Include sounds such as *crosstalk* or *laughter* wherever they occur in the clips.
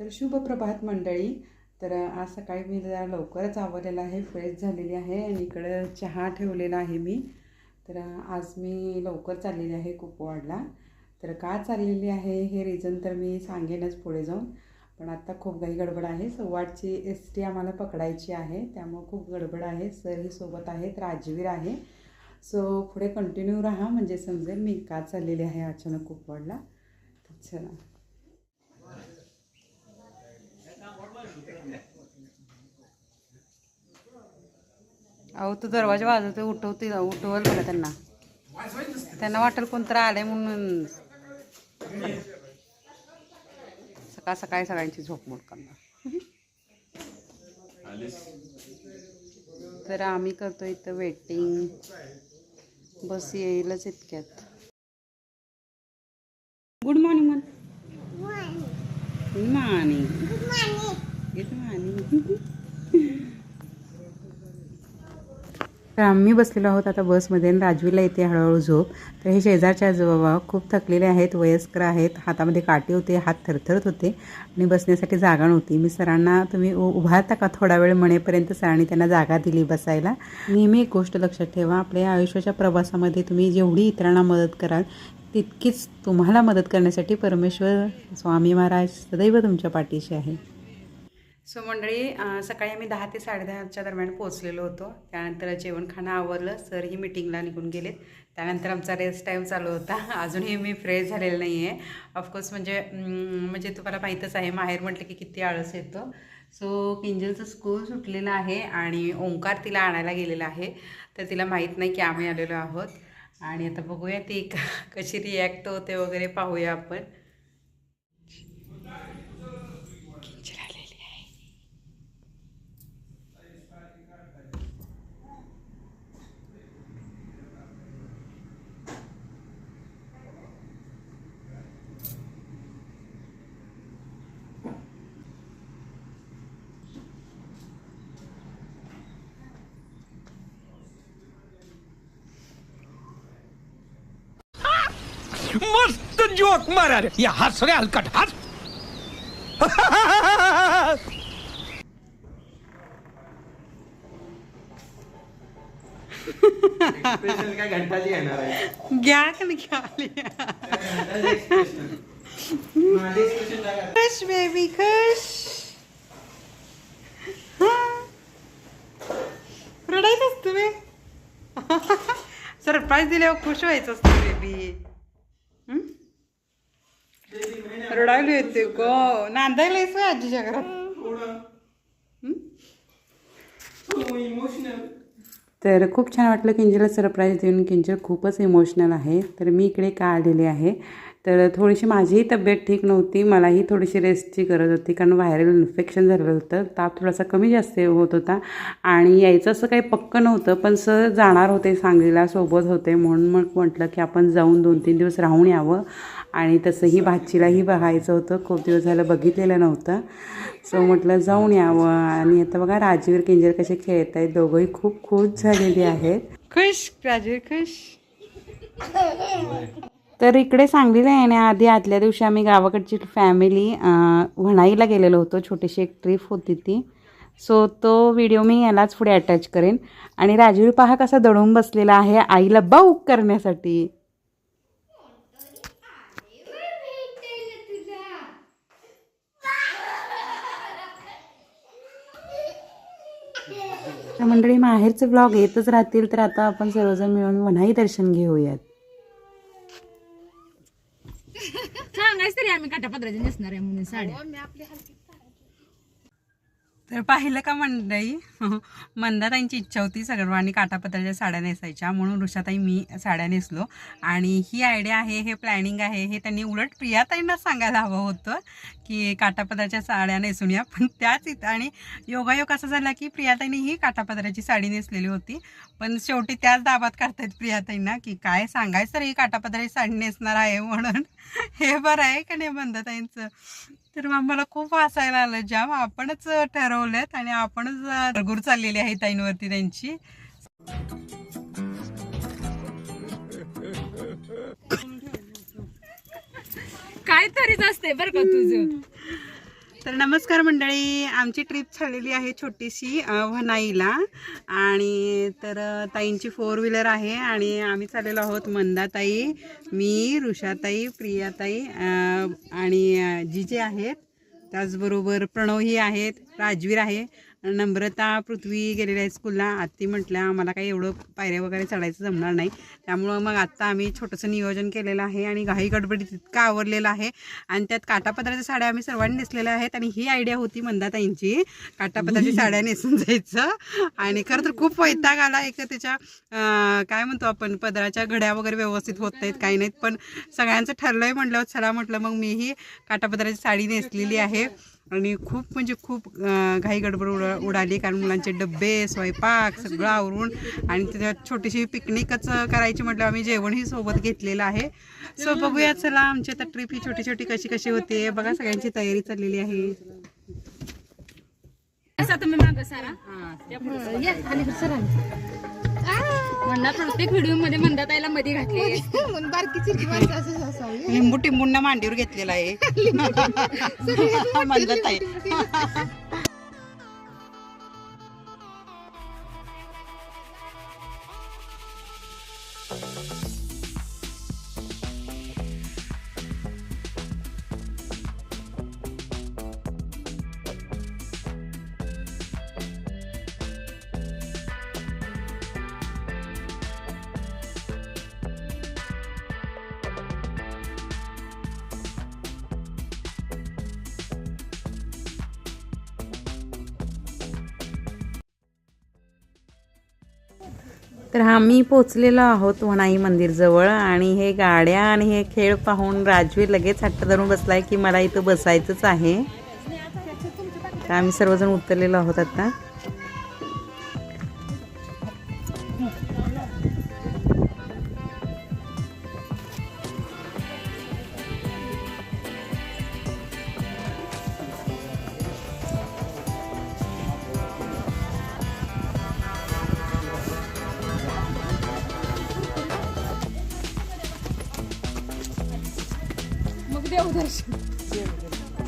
तर शुभ प्रभात मंडळी. तर आज सकाळी मी जरा लवकरच आवरलेलं आहे फ्रेश झालेली आहे आणि इकडं चहा ठेवलेला आहे मी. तर आज मी लवकर चाललेली आहे कुपवाडला. तर का चाललेली आहे हे रिझन तर मी सांगेनच पुढे जाऊन. पण आत्ता खूप काही गडबड आहे. सव्वाडची एस टी आम्हाला पकडायची आहे. त्यामुळं खूप गडबड आहे. सरही सोबत आहेत राजवीर आहे. सो पुढे कंटिन्यू राहा. म्हणजे समजेल मी का चाललेली आहे अचानक कुपवाडला. तर चला. अहो तू दरवाजा वाजवते उठवते उठवल बघा त्यांना. त्यांना वाटेल कोणतरी आलंय म्हणून. सकाळ सकाळी सगळ्यांची झोप मोड करणार. तर आम्ही करतो इथं वेटिंग बस येईलच इतक्यात. तर आम्ही बसलेलो आहोत आता बसमध्ये आणि राजवीला येते हळूहळू झोप. तर हे शेजारच्या आजोबा खूप थकलेले आहेत वयस्कर आहेत. हातामध्ये काटे होते हात थरथरत होते आणि बसण्यासाठी जागा नव्हती. मी सरांना तुम्ही उ- उभारता का थोडा वेळ म्हणेपर्यंत सरांनी त्यांना जागा दिली बसायला. नेहमी एक गोष्ट लक्षात ठेवा आपल्या आयुष्याच्या प्रवासामध्ये तुम्ही जेवढी इतरांना मदत कराल तितकीच तुम्हाला मदत करण्यासाठी परमेश्वर स्वामी महाराज सदैव तुमच्या पाठीशी आहे. सो मंडळी सकाळी आम्ही दहा ते साडेदहाच्या दरम्यान पोहोचलेलो होतो. त्यानंतर जेवण खाणं आवरलं. सर ही मिटिंगला निघून गेलेत. त्यानंतर आमचा रेस्ट टाईम चालू होता. *laughs* अजूनही मी फ्रेश झालेलं नाही आहे ऑफकोर्स म्हणजे म्हणजे तुम्हाला माहीतच आहे माहेर म्हटलं की किती आळस येतो. सो किंजलचं स्कूल सुटलेलं आहे आणि ओंकार तिला आणायला गेलेला आहे. तर तिला माहीत नाही की आम्ही आलेलो आहोत. आणि आता बघूया ती कशी रिॲक्ट होते वगैरे पाहूया आपण किंजल आलेली आहे मस्त जोक मारा रे या हस रे हलकट हस काय घंटाची येणार आहे घ्या का नाही खुश बेबी खुश. रडायच असतं बे सरप्राईज दिल्यावर खुश व्हायचं असतं बेबी रडायला येते गो. नांदायला येतो आजीच्या घरात? इमोशनल तर खूप छान वाटलं किंजलला सरप्राईज देऊन. किंजल खूपच इमोशनल आहे. तर मी इकडे का आलेले आहे? तर थोडीशी माझीही तब्येत ठीक नव्हती मलाही थोडीशी रेस्टची गरज होती कारण व्हायरल इन्फेक्शन झालेलं होतं ताप थोडासा कमी जास्त होत होता आणि यायचं असं काही पक्क नव्हतं पण सर जाणार होते सांगलीला सोबत होते म्हणून मग म्हटलं की आपण जाऊन दोन तीन दिवस राहून यावं आणि तसंही भाचीलाही बघायचं होतं खूप दिवस झालं बघितलेलं नव्हतं. सो म्हटलं जाऊन यावं आणि आता बघा राजवीर किंजर कसे खेळत आहेत दोघंही खूप खुश झालेली आहेत. खुश राजवीर खुश. *laughs* तर इकडे सांगलीला येण्याआधी आदल्या दिवशी आम्ही गावाकडची फॅमिली व्हणाईला गेलेलो होतो. छोटीशी एक ट्रिप होती ती. सो तो व्हिडिओ मी यालाच पुढे अटॅच करेन. आणि राजवीर पहा कसा दडून बसलेला आहे आईला बाऊक करण्यासाठी. मंडळी माहेरचे ब्लॉग येतच राहतील तर आता आपण सर्वजण मिळून वन्हाई दर्शन घेऊयात. सांगायच तरी आम्ही नेसणार आहे म्हणून साड्या. तर पाहिलं का मंडई? *laughs* मंदाताईंची इच्छा होती सर्वांनी काटापत्राच्या साड्या नेसायच्या म्हणून ऋषाताई मी साड्या नेसलो. आणि ही आयडिया आहे हे प्लॅनिंग आहे हे त्यांनी उलट प्रियाताईंना सांगायला हवं होतं की काटापत्राच्या साड्या नेसून या. पण त्याच इथं आणि योगायोग असा झाला की प्रियाताईंनी ही काटापत्राची साडी नेसलेली होती. पण शेवटी त्याच दाबात काढतायत प्रियाताईंना की काय सांगायचं तर ही काटापत्राची साडी नेसणार आहे म्हणून. *laughs* हे बरं आहे का नाही मंदाताईंचं? तर मला खूप हसायला आलं. जाम आपणच ठरवलेत आणि आपणच रगूर चाललेली आहे ताईंवरती त्यांची. काय तरीच असते बरं का तुझं. तर नमस्कार मंडळी आमची ट्रिप झालेली आहे छोटीशी वनाईला आणि तर ताईंची फोर व्हीलर आहे आणि आम्ही चाललेलो आहोत मंदाताई मी ऋषाताई प्रियाताई आणि जी जे आहेत. त्याचबरोबर प्रणवही आहेत राजवीर आहे. नम्रता पृथ्वी गेलेल्या आहे स्कूलला आत्ती म्हटल्या आम्हाला काही एवढं पायऱ्या वगैरे चढायचं जमणार नाही. त्यामुळं मग आत्ता आम्ही छोटंसं नियोजन केलेलं आहे आणि घाई गडबडीत इतका आवरलेलं आहे. आणि त्यात काटापदराच्या साड्या आम्ही सर्वांनी नेसलेल्या आहेत आणि ही आयडिया होती मंदाताईंची. काटापदराच्या साड्या नेसून जायचं. आणि खरं तर खूप वैताग आला. एक तर त्याच्या काय म्हणतो आपण पदराच्या घड्या वगैरे व्यवस्थित होत नाहीत काही नाहीत. पण सगळ्यांचं ठरलं आहे म्हटलं चला म्हटलं मग मीही काटापदराची साडी नेसलेली आहे. आणि खूप म्हणजे खूप घाई गडबड उडा उडाली. कारण मुलांचे डब्बे स्वयंपाक सगळं आवरून आणि त्याच्यात छोटीशी पिकनिकच करायची म्हटलं आम्ही जेवणही सोबत घेतलेलं आहे. सो बघूया चला आमची आता ट्रिप ही छोटी छोटी कशी कशी होते बघा सगळ्यांची तयारी चाललेली आहे. असा तुम्ही माग सारा. या, खाली कर सर म्हणणार प्रत्येक व्हिडिओमध्ये म्हणतात आईला मध्ये घातले लिंबू टिंबूंना मांडीवर घेतलेला आहे. *laughs* *laughs* म्हणलं ताई. तर आम्ही पोचलेलो आहोत वनाई मंदिरजवळ आणि हे गाड्या आणि हे खेळ पाहून राजवी लगेच हट्ट धरून बसलाय की मला इथं बसायचंच आहे. तर आम्ही सर्वजण उतरलेलो आहोत आता. मग देव दर्शन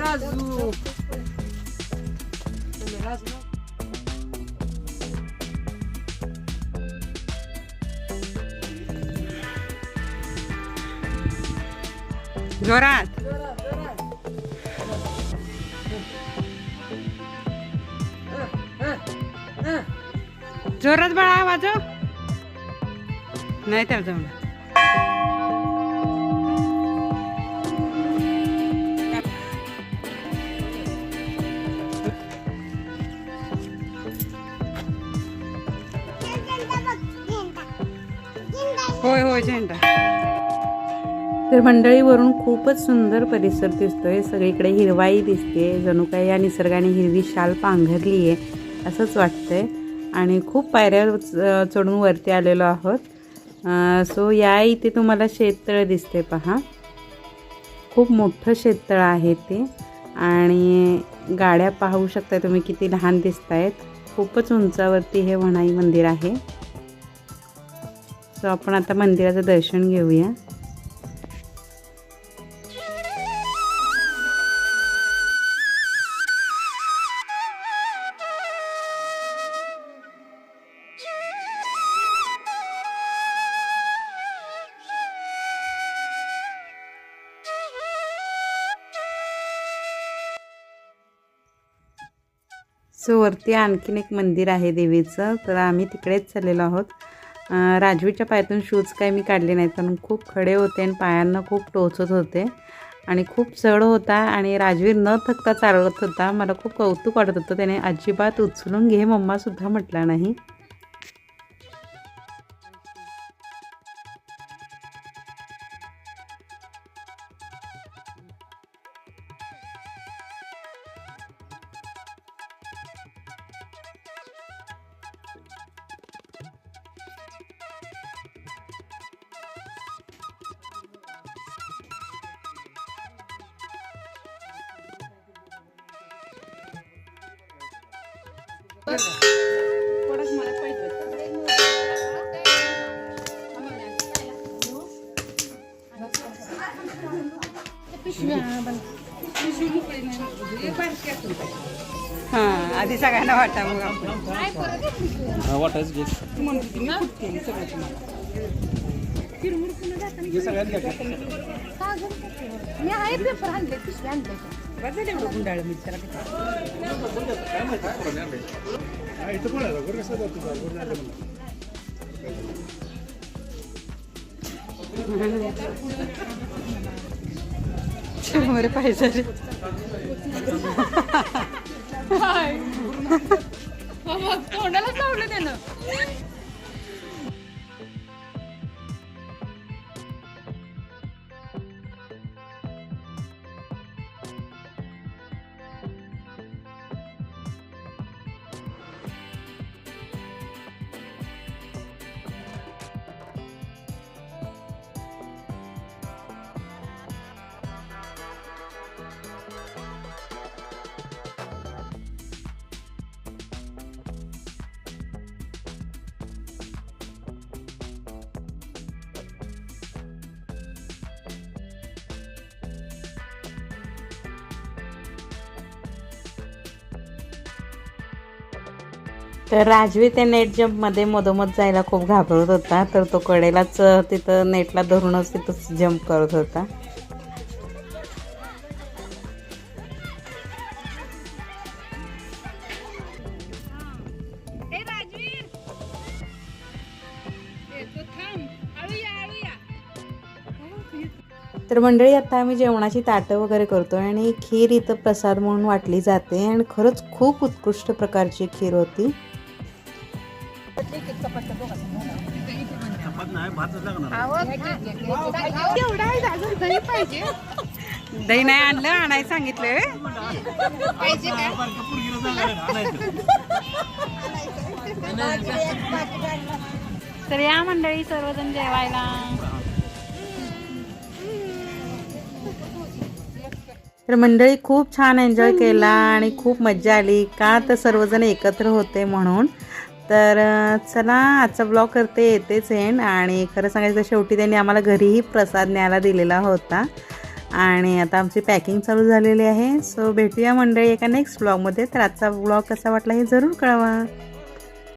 राजू जोरात जोरात बाळा वाजव हो. नाही तर जाऊन होय होय झेंडा. तर मंडळीवरून खूपच सुंदर परिसर दिसतोय. सगळीकडे हिरवाई दिसते जणू काही या निसर्गाने हिरवी शाल पांघरली आहे असंच वाटतंय. आणि खूप पायऱ्या च- चढून वरती आलेलो आहोत. सो या इथे तुम्हाला शेततळ दिसते पहा. खूप मोठं शेततळ आहे ते. आणि गाड्या पाहू शकता तुम्ही किती लहान दिसत आहेत खूपच उंचावरती हे वणाई मंदिर आहे. सो आपण आता मंदिराचं दर्शन घेऊया. सो वरती आणखीन एक मंदिर आहे देवीचं. तर आम्ही तिकडेच चाललेलो आहोत. राजवीच्या पायातून शूज काय मी काढले नाहीत कारण खूप खडे होते आणि पायांना खूप टोचत होते. आणि खूप चढ होता आणि राजवीर न थकता चालवत होता. मला खूप कौतुक वाटत होतं. त्याने अजिबात उचलून घे मम्मासुद्धा म्हटला नाही. हा आधी सगळ्यांना वाटा मग आपण मी आहे पेपर आणले पिशवी आणले गुंडाळ पाहिजे तोंडालाच लावलं त्यानं. तर राजवी त्या नेट जम्पमध्ये मधोमध जायला खूप घाबरत होता. तर तो कडेलाच तिथं नेटला धरूनच तिथं जम्प करत होता. तर मंडळी आता आम्ही जेवणाची ताटं वगैरे करतोय आणि खीर इथं प्रसाद म्हणून वाटली जाते. आणि खरंच खूप उत्कृष्ट प्रकारची खीर होती. दही नाही आणलं आणायला सांगितलं तर या मंडळी सर्वजण जेवायला. तर मंडळी खूप छान एन्जॉय केला आणि खूप मजा आली. का तर सर्वजण एकत्र होते म्हणून. तर चला आजचा ब्लॉग करते येतेच एंड आणि खरं सांगायचं शेवटी त्यांनी आम्हाला घरीही प्रसाद न्यायला दिलेला होता. आणि आता आमची पॅकिंग चालू झालेली आहे. सो भेटूया मंडळी एका नेक्स्ट ब्लॉगमध्ये तर आजचा ब्लॉग कसा वाटला हे जरूर कळवा.